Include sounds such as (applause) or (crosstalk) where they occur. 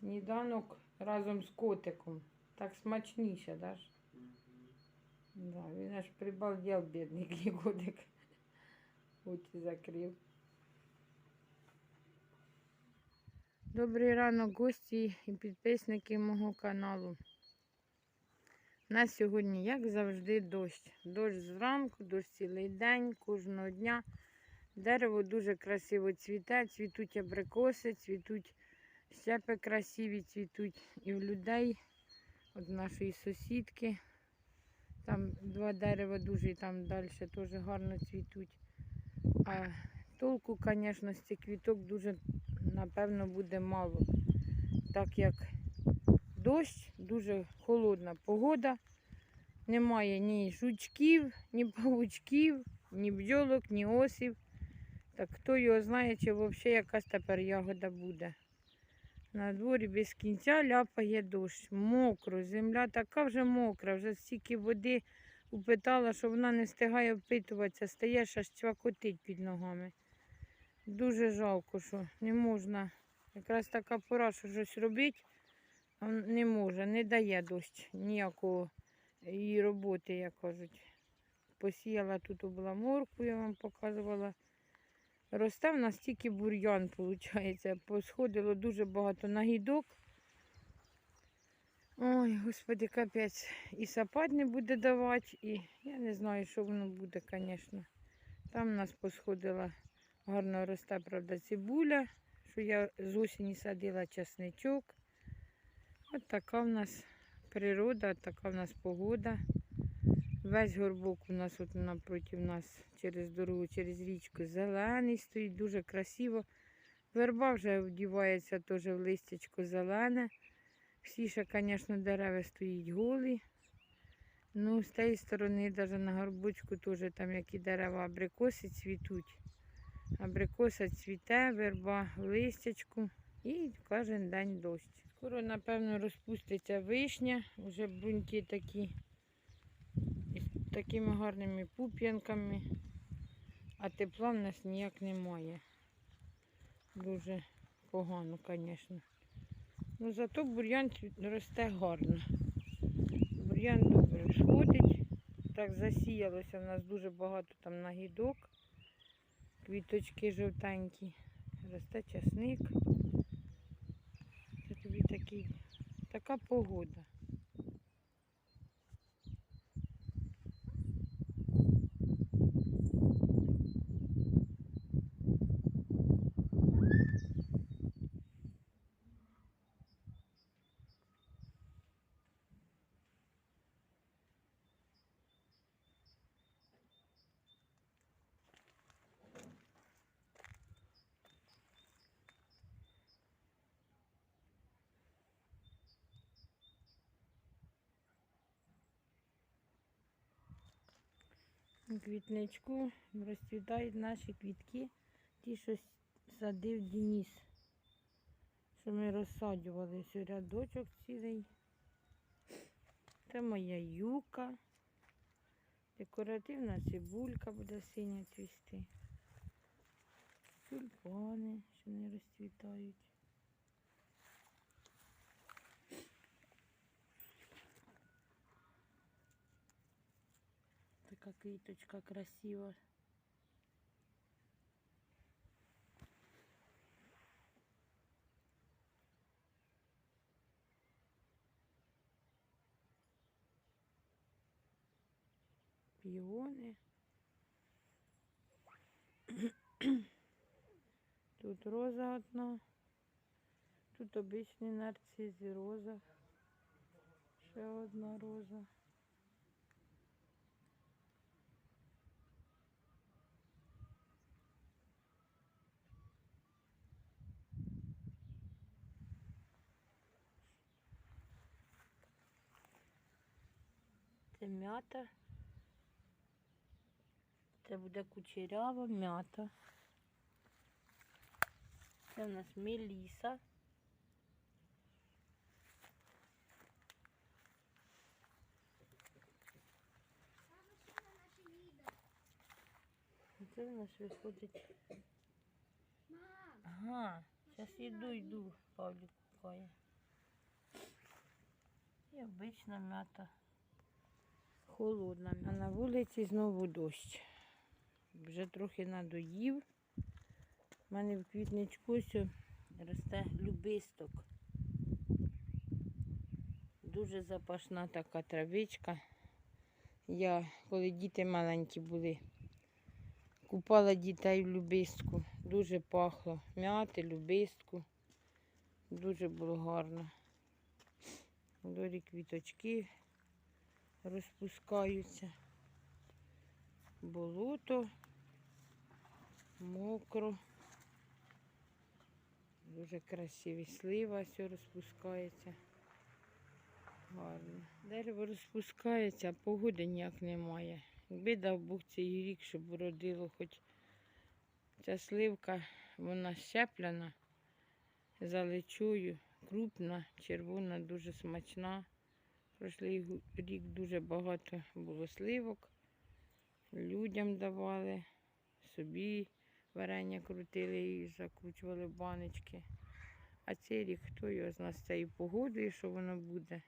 Сніданок разом з котиком. Так смачніше, да ж? Да, він аж прибалдел, бідний (laughs) котик. Очі закрив. Добрий ранок, гості і підписники мого каналу. У нас сьогодні, як завжди, дощ. Дощ зранку, дощ цілий день, кожного дня. Дерево дуже красиво цвіте, цвітуть абрикоси, цвітуть щепи красиві, цвітуть і в людей, от нашої сусідки. Там два дерева дуже, і там далі теж гарно цвітуть. А толку, звісно, з цих квіток дуже, напевно, буде мало. Так як дощ, дуже холодна погода. Немає ні жучків, ні павучків, ні бджолок, ні осів. Так хто його знає, чи взагалі якась тепер ягода буде. На дворі без кінця ляпає дощ. Мокро, земля така вже мокра, вже стільки води упитала, що вона не встигає впитуватися, стаєш аж цвакотить під ногами. Дуже жалко, що не можна. Якраз така пора, що щось робити, а не може, не дає дощ ніякого її роботи, як кажуть. Посіяла тут була морку, я вам показувала. Росте в нас тільки бур'ян, виходить. Посходило дуже багато нагідок. Ой, господи, капець. І сапать не буде давати, і я не знаю, що воно буде, звісно. Там в нас посходила гарно росте, правда, цибуля, що я з осені садила часничок. От така в нас природа, така в нас погода. Весь горбок у нас от напроти нас через дорогу, через річку зелений стоїть, дуже красиво. Верба вже вдівається теж в листячко зелене. Всі ще, звісно, дерева стоять голі. Ну, з тієї сторони, навіть на горбочку теж там які дерева абрикоси цвітуть. Абрикоса цвіте, верба в листячку і кожен день дощ. Скоро, напевно, розпуститься вишня, вже бруньки такі такими гарними пуп'янками, а тепла в нас ніяк немає. Дуже погано, звісно. Ну зато бур'ян росте гарно. Бур'ян добре всходить. Так засіялося в нас дуже багато там нагідок. Квіточки жовтенькі. Росте часник. Це тобі такий, така погода. Квітничку розцвітають наші квітки, ті, що садив Денис. Що ми розсаджували ось рядочок цілий. Це моя юка. Декоративна цибулька буде синя цвісти. Тюльпани, що не розцвітають. Така квіточка красива. Піони. (clears throat) Тут роза одна. Тут обичні нарцизи, роза. Ще одна роза. Це м'ята. Це буде кучерява м'ята. Це у нас меліса. Це у нас виходить. Ага, зараз йду, йду, Павлік купає. обична м'ята. Холодна. А на вулиці знову дощ. Вже трохи надоїв. У мене в квітничку ось росте любисток. Дуже запашна така травичка. Я, коли діти маленькі були, купала дітей в любистку. Дуже пахло. М'яти, любистку. Дуже було гарно. Дорі квіточки розпускаються. Болото, мокро. Дуже красиві слива все розпускається. Гарно. Дерево розпускається, а погоди ніяк немає. Якби дав Бог цей рік, щоб родило хоч ця сливка, вона щеплена, залечую, крупна, червона, дуже смачна. Прошлий гу- рік дуже багато було сливок. Людям давали, собі варення крутили і закручували баночки. А цей рік хто його з нас цією погодою, що воно буде.